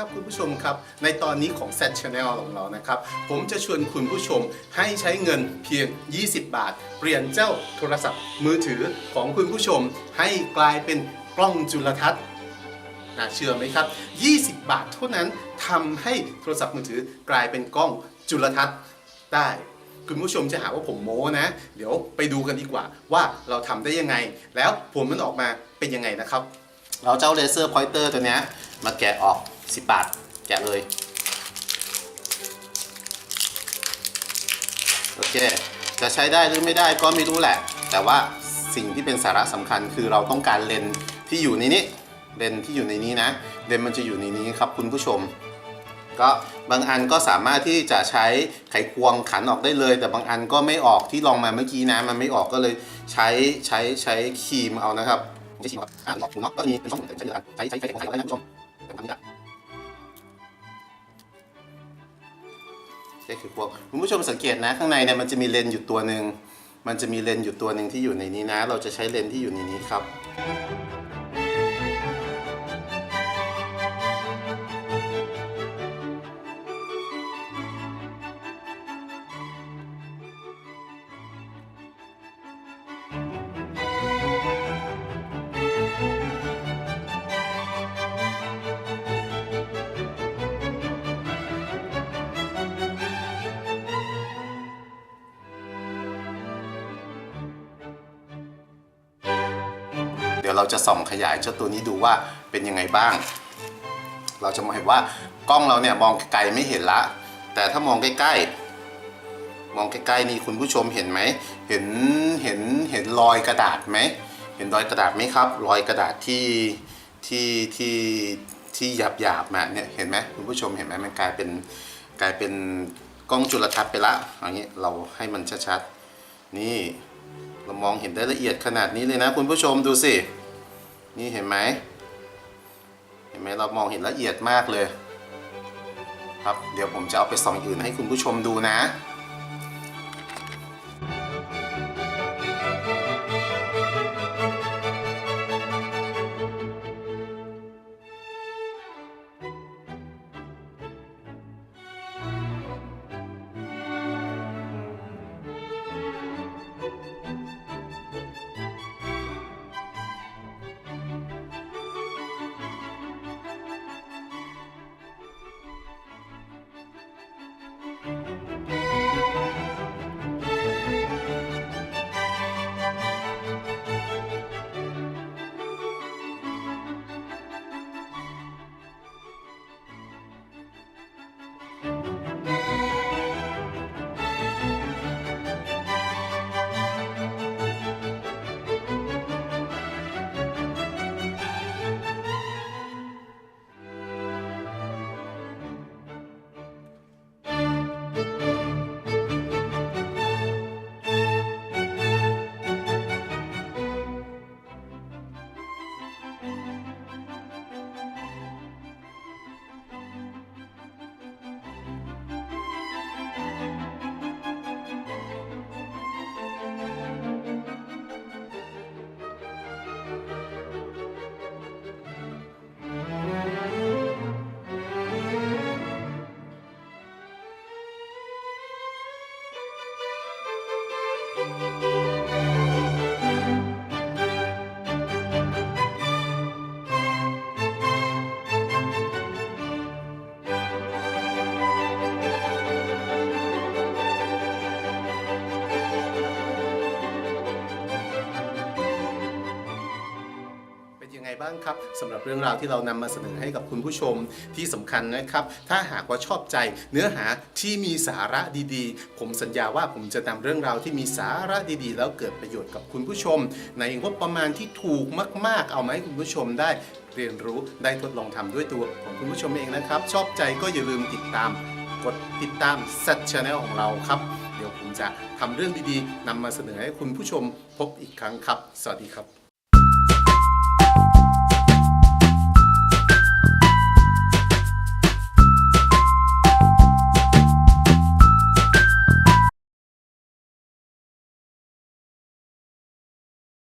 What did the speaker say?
ครับคุณผู้ชมครับ ในตอนนี้ของ Set Channel ของเรานะครับ ผมจะชวนคุณผู้ชมให้ใช้เงินเพียง 20 บาท เปลี่ยนเจ้าโทรศัพท์มือถือของคุณผู้ชม ให้กลายเป็นกล้องจุลทรรศน์น่าเชื่อไหมครับ 20 บาทเท่านั้นทำให้โทรศัพท์มือถือกลายเป็นกล้องจุลทรรศน์ได้คุณผู้ชมจะหาว่าผมโม้นะ เดี๋ยวไปดูกันดีกว่าว่าเราทำได้ยังไง แล้วผลมันออกมาเป็นยังไงนะครับ เราเจ้าเลเซอร์พอยเตอร์ตัวนี้มาแกะออก 10บาท แกะเลยโอเคจะใช้ได้หรือไม่ได้ก็ไม่รู้แหละ แต่ว่าสิ่งที่เป็นสาระสำคัญคือเราต้องการเลนที่อยู่ในนี้เลนที่อยู่ในนี้นะเลนมันจะอยู่ในนี้ครับคุณผู้ชม ก็บางอันก็สามารถที่จะใช้ไขควงขันออกได้เลย แต่บางอันก็ไม่ออกที่ลองมาเมื่อกี้นะมันไม่ออกก็เลยใช้ใช้ใช้ครีมเอานะครับใช่ครีมครับอ่าออกถูกเนาะก็มีเป็นช่องใช้เยอะใช้ใช้ใช้ไขควงขันได้นะคุณผู้ชมแต่ทำนี้ละ แค่คือพวกคุณผู้ชมสังเกตนะข้างในเนี่ยมันจะมีเลนส์อยู่ตัวหนึ่งมันจะมีเลนส์อยู่ตัวหนึ่งที่อยู่ในนี้นะ เราจะใช้เลนส์ที่อยู่ในนี้ครับ ดี๋ยวเราจะส่องขยายเจ้าตัวนี้ดูว่าเป็นยังไงบ้าง เราจะมองเห็นว่ากล้องเราเนี่ยมองไกลไม่เห็นละ แต่ถ้ามองใกล้ๆ มองใกล้ๆนี่คุณผู้ชมเห็นไหม เห็นเห็นเห็นรอยกระดาษไหม เห็นรอยกระดาษไหมครับ รอยกระดาษที่ที่ที่ที่หยาบหยาบๆมาเนี่ยเห็นไหมคุณผู้ชมเห็นไหมมันกลายเป็นกลายเป็นกล้องจุลทรรศน์ไปละอย่างนี้เราให้มันชัดๆนี่เรามองเห็นได้ละเอียดขนาดนี้เลยนะคุณผู้ชมดูสิ นี่เห็นไหม เห็นไหมเรามองเห็นละเอียดมากเลย ครับ เดี๋ยวผมจะเอาไปส่องอื่นให้คุณผู้ชมดูนะ เป็ บ้างครับสำหรับเรื่องราวที่เรานำมาเสนอให้กับคุณผู้ชมที่สำคัญนะครับ ถ้าหากว่าชอบใจเนื้อหาที่มีสาระดีๆ ผมสัญญาว่าผมจะนำเรื่องราวที่มีสาระดีๆ แล้วเกิดประโยชน์กับคุณผู้ชม ในงบประมาณที่ถูกมาก ๆ เอามาให้คุณผู้ชมได้เรียนรู้ได้ทดลองทำด้วยตัวของคุณผู้ชมเองนะครับ ชอบใจก็อย่าลืมติดตามกดติดตาม Set Channel ของเราครับ เดี๋ยวผมจะทำเรื่องดีๆนำมาเสนอให้คุณผู้ชมพบอีกครั้งครับ สวัสดีครับ